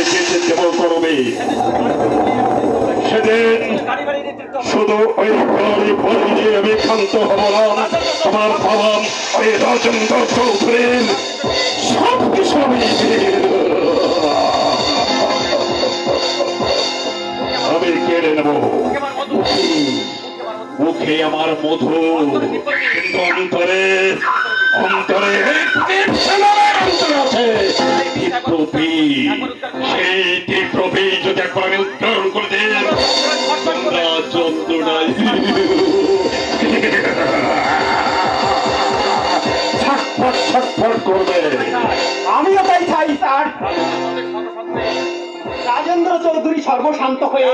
আমি যেতে দেব করবে। সেদিন গাড়ি বাড়ি নেতৃত্ব শুধু ওই না আমার বাবা ওই আমি কেড়ে নেব। মুখে আমার মধু কিন্তু অন্তরে অন্তরে আছে। যদি একবার আমি উত্তরণ করে দিই যন্ত্রণায় ছটফট ছটফট করবে। আমিও তাই চাই স্যার। রাজেন্দ্র চৌধুরী সর্বশান্ত হয়ে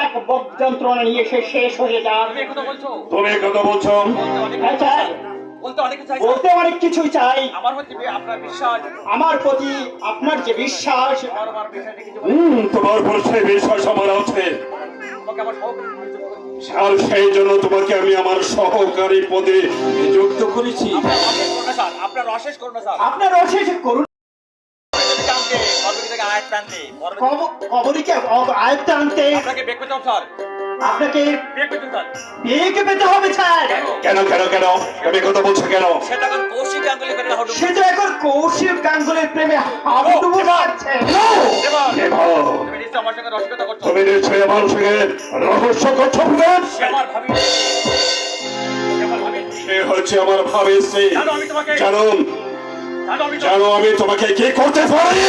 এক বক যন্ত্রণা নিয়ে সে শেষ হয়ে যান। তুমি কথা বলছো? হ্যাঁ, স্যার। বলতে অনেক কিছু চাই। বলতে অনেক কিছুই চাই। আমার প্রতি আপনার বিশ্বাস আমার প্রতি আপনার যে বিশ্বাস হম তোমার উপর সেই বিশ্বাস আমার আছে। আর সেই জন্য তোমাকে আমি আমার সহকারী পদে নিযুক্ত করেছি। আপনার অশেষ স্যার আপনার অশেষ করুন কবরীকে আয়ত্তে আনতে আপনাকে পেতে স্যার। আপনাকে বিয়েকে পেতে হবে স্যার। কেন কেন কেন? তুমি কথা বলছো কেন? সে তখন কৌশিক গাঙ্গুলি করে হটু সে এখন কৌশিক গাঙ্গুলির প্রেমে হাবুডুবু খাচ্ছে এবার। তুমি নিশ্চয়ই আমার সঙ্গে রহস্য করছ। সে হচ্ছে আমার ভাবে জানো আমি আমি জানো আমি তোমাকে কি করতে পারি?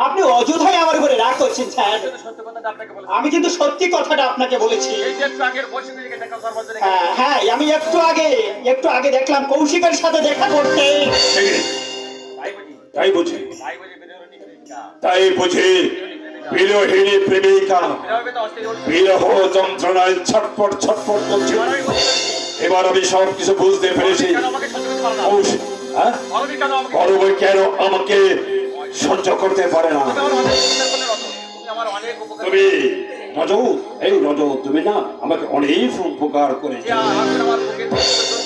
আপনি অযথাই আমার উপরে রাগ করছেন স্যার। কিন্তু সত্য কথাটা আপনাকে বলেছি। আমি কিন্তু সত্যি কথাটা আপনাকে বলেছি। হ্যাঁ, হ্যাঁ আমি একটু আগে একটু আগে দেখলাম কৌশিকের সাথে দেখা করতে। তাই বুঝি? তাই বুঝি। বিরোহিণী প্রেমিকা। বিরহ যন্ত্রণায় ছটফট ছটফট করছে। এবার আমি এবার আমি সব কিছু বুঝতে পেরেছি। কেন আমাকে সহ্য করতে পারে না। তুমি রজ এই রজ তুমি না আমাকে অনেক উপকার করেছ।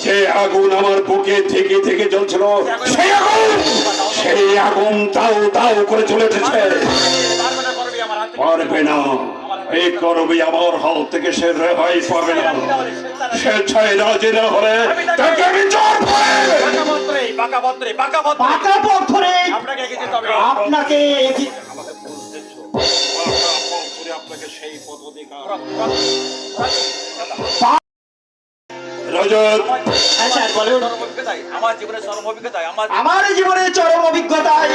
যে আগুন আমার বুকে থেকে থেকে জ্বলছিল সেই আগুন সেই আগুন তাও তাও করে চলে এসেছে। পারবে না এই করবি আমার হাল থেকে সে রেহাই পাবে না। স্বেচ্ছায় রাজি না হলে তাকে আমি জোর পাকা আপনাকে এগিয়ে যেতে হবে। আপনাকে এগিয়ে- আপনাকে সেই পদ অধিকার আমার রজত হ্যাঁ আমার জীবনের চরম অভিজ্ঞতায় আমার আমার জীবনে চরম অভিজ্ঞতায়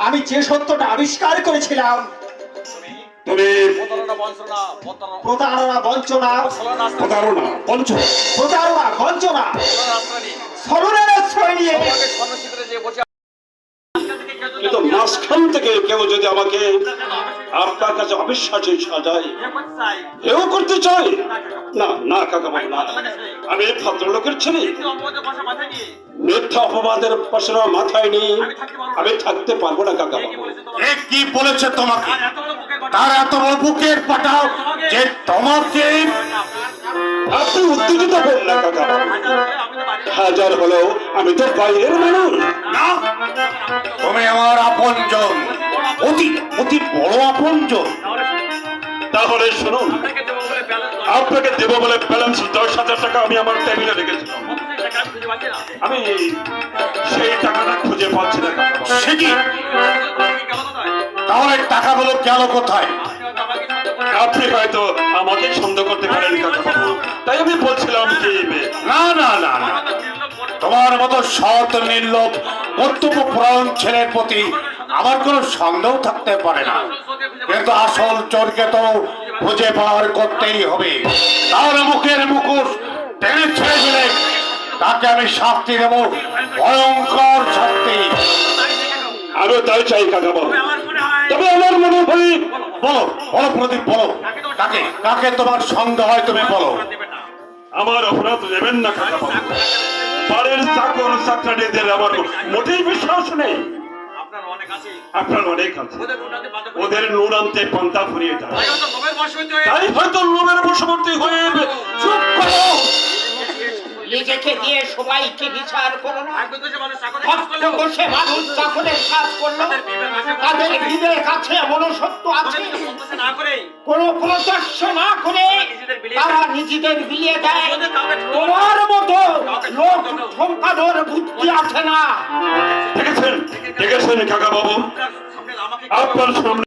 আমি যে সত্যটা আবিষ্কার করেছিলাম তুমি তুমি প্রতারণা বঞ্চনা প্রতারণা বঞ্চনা। প্রতারণা বঞ্চনা। ছলনা আশ্রয় নিয়ে। কিন্তু মাঝখান থেকে কেউ যদি আমাকে আপনার কাছে অবিশ্বাসী সাজায় কেউ করতে চায়? না না কাকা না। আমি ভদ্রলোকের ছেলে। মিথ্যা অপবাদের পাশে মাথায় নিয়ে আমি থাকতে পারব না কাকা এ কি বলেছে তোমাকে? তার এত বুকের পাঠাও যে তোমাকে আপনি উত্তেজিত হন না কাকা হাজার হলেও আমি তো বাইরের মানুষ। না তুমি আমার আপনজন। অতি অতি বড় আপনজন। তাহলে শুনুন আপনাকে দেবো বলে ব্যালেন্স দশ হাজার টাকা আমি আমার টেবিলে রেখেছিলাম। আমি সেই টাকাটা খুঁজে পাচ্ছি না। সে কি? তাহলে টাকাগুলো গেল কোথায়? আপনি হয়তো আমাকে সন্দেহ করতে পারেন তাই আমি বলছিলাম কি না না না না। তোমার মতো সৎ নির্লোভ কর্তব্য পরায়ণ ছেলের প্রতি আমার কোনো সন্দেহ থাকতে পারে না। কিন্তু আসল চোরকে তো খুঁজে পাওয়ার করতেই হবে। তার মুখের মুখোশ টেনে ছেড়ে দিলে তাকে আমি শাস্তি দেব ভয়ঙ্কর শাস্তি। আমিও তাই চাই কাকা বাবু তবে আমার মনে হয় বলো বলো প্রদীপ বলো। কাকে কাকে তোমার সন্দেহ হয় তুমি বলো। আমার অপরাধ নেবেন না কাকা বাবু বাড়ির চাকর চাকরানিদের আমার মোটেই বিশ্বাস নেই। আপনার অনেক আছে। আপনার অনেক আছে। ওদের উন্নতি বাধ্য করে ওদের নুন আনতে পান্তা ফুরিয়ে যায়। তাই হয়তো লোভের বশ হইতে তাই হয়তো লোভের বশবর্তী হয়ে চুপ করো। নিজেকে দিয়ে সবাইকে বিচার করো বসে মানুষ চাকরের কাজ করল। তাদের বিবেক আছে মনসত্ব আছে কোন প্রদর্শ না করে তারা নিজেদের বিলিয়ে দেয়। তোমার লোক ঠমকানোর বুদ্ধি আছে না। দেখেছেন? দেখেছেন কাকা বাবু আপনার সামনে